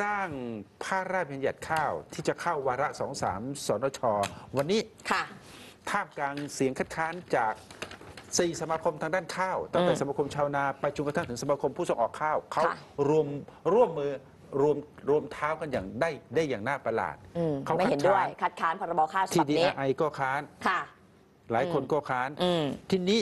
ร่างพระราชบัญญัติข้าวที่จะเข้าวาระสองสามสนช วันนี้ค่ะท่ามกลางเสียงคัดค้านจากสี่สมาคมทางด้านข้าว ตั้งแต่อืมสมาคมชาวนาไปจนกระทั่งถึงสมาคมผู้ส่งออกข้าวเขาค่ะรวมร่วมมือรวมรวมเท้ากันอย่างได้ได้อย่างน่าประหลาดอืมเขาไม่เห็นด้วย คัดค้านพรบข้าวฉที่บับดีนี้ไอก็ค้าน ค่ะ หลายคนอืมก็ค้านอืม ทีนี้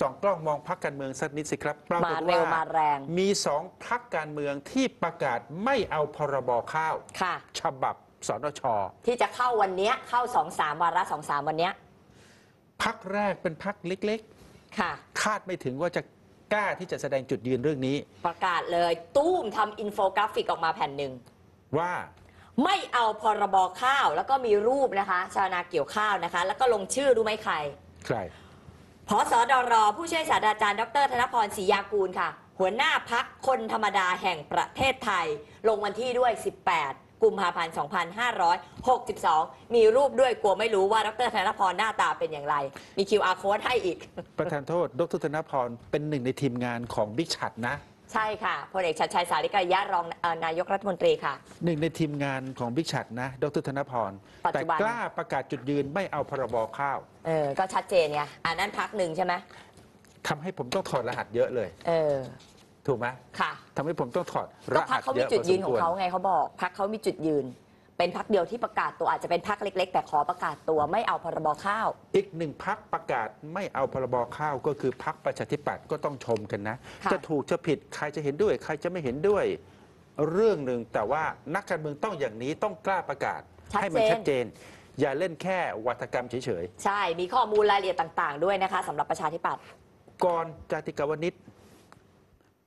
สองกล้องมองพักการเมืองสักนิดสิครับปรากมาฏเร็วว่ามาแรง มีสองพักการเมืองที่ประกาศไม่เอาพรบข้าว ค่ะ ฉบับสนช ที่จะเข้าวันเนี้ยเข้าสองสามวาระสองสามวันเนี้ยพักแรกเป็นพักเล็กค่ะ ๆ คาดไม่ถึงว่าจะกล้าที่จะแสดงจุดยืนเรื่องนี้ ประกาศเลยตู้มทำอินโฟกราฟิกออกมาแผ่นหนึ่ง ว่า ไม่เอาพรบข้าวแล้วก็มีรูปนะคะ ชาวนาเกี่ยวข้าวนะคะ แล้วก็ลงชื่อรู้ไหมใคร ใคร พสดร ผู้ช่วยศาสตราจารย์ ดร ธนพรศรียากูลค่ะ หัวหน้าพักคนธรรมดาแห่งประเทศไทย ลงวันที่ด้วย 18 กุมภาพันธ์ 2562 มีรูปด้วยกลัวไม่รู้ว่า ดร ธนพรหน้าตาเป็นอย่างไร มี QR code ให้อีก ประธานโทษ ดร ธนพรเป็นหนึ่งในทีมงานของบิ๊กชัดนะ ใช่ค่ะพลเอกชัดชัยสาริกายะรองเอ่อนายกรัฐมนตรีค่ะ หนึ่งในทีมงานของบิ๊กชัดนะ ดรธนพร ปัจแต่จุบัน กล้าประกาศจุดยืนไม่เอาพรบข้าวเออก็ชัดเจนไงอันนั้นพักหนึ่งใช่ไหมทำให้ผมต้องถอดรหัสเยอะเลย เออถูกไหมค่ะทำให้ผมต้องถอดรก็พัหักสเขาเยมีอะจุดพอสยืมนคของวรเขาไงเขาบอกพักเขามีจุดยืน เป็นพักเดียวที่ประกาศตัวอาจจะเป็นพักเล็ก ๆ แต่ขอประกาศตัวไม่เอาพรบข้าว อีกหนึ่งพักประกาศไม่เอาพรบข้าวก็คือพักประชาธิปัตย์ก็ต้องชมกันนะ ค่ะ จะถูกจะผิดใครจะเห็นด้วย ใครจะไม่เห็นด้วย เรื่องหนึ่งแต่ว่านักการเมืองต้องอย่างนี้ต้องกล้าประกาศชัดให้มัเจนชัดเจน อย่าเล่นแค่วัฒกรรมเฉยใช่มีข้อมูลรายละเอียดต่างๆ ด้วยนะคะสำหรับประชาธิปัตย์ๆก่อนจาติกาวนิช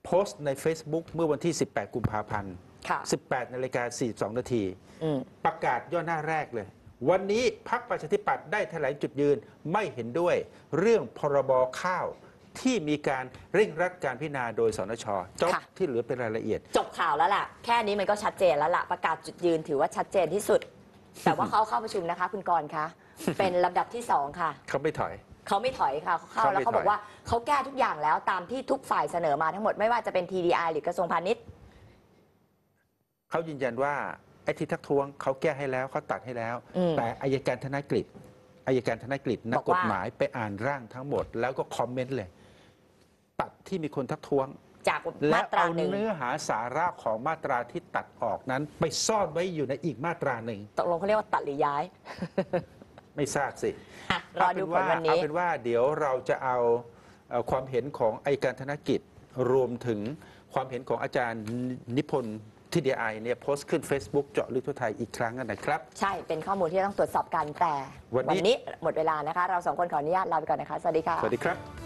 โพสต์ใน Facebook เมื่อวันที่ 18 กุมภาพันธ์ ค่ะ 18นาฬิกา42 นาที อืมประกาศย่อหน้าแรกเลย วันนี้พักประชาธิปัตย์ได้แถลงจุดยืนไม่เห็นด้วย เรื่องพรบข้าวที่มีการเร่งรัดการพิจารณาโดยสนชจบค่ะ ที่เหลือเป็นรายละเอียด จบข่าวแล้วล่ะ แค่นี้มันก็ชัดเจนแล้วล่ะ ประกาศจุดยืนถือว่าชัดเจนที่สุด แต่ว่าเขาเข้าประชุมนะคะ คุณกรณ์คะ เป็นลำดับที่สองค่ะ เขาไม่ถอย เขาไม่ถอยค่ะเขาเข้าเขาไม่แล้วเขาบอถกอยว่าเขาแก้ทุกอย่างแล้วตามที่ทุกฝ่ายเสนอมาทั้งหมดไม่ว่าจะเป็น TDI หรือกระทรวงพาณิชย์ เขายืนยันว่าไอ้ที่ทักท้วงเขาแก้ให้แล้วเขาตัดให้แล้ว อืม แต่อายการธนกฤษอายการธนกฤษนักบอกกว่า ฎหมายไปอ่านร่างทั้งหมด แล้วก็คอมเมนต์เลย ตัดที่มีคนทักท้วง จากแล้มาวตราเอาหนึ่งเนื้อหาสาระของมาตราที่ตัดออกนั้น ไปซ่อนไว้อยู่ในอีกมาตราหนึ่ง ตกลงเขาเรียกว่าตัดหรือย้ายไม่ทราบสิ อะรอดูผลวันเอานี้ เป็นว่าเดี๋ยวเราจะเอาเอ่อความเห็นของอายการธนกิจรวมถึงความเห็นของอาจารย์นิพนธ์ ทีดีไอเนี่ยโพสต์ขึ้น Facebook เจาะลึกทั่วไทยอีกครั้งนะครับ ใช่เป็นข้อมูลที่ต้องตรวจสอบกันแต่ วันนี้นี้หมดเวลานะคะ เราสองคนขออนุญาตลาไปก่อนนะคะ สวัสดีค่ะ สวัสดีครับ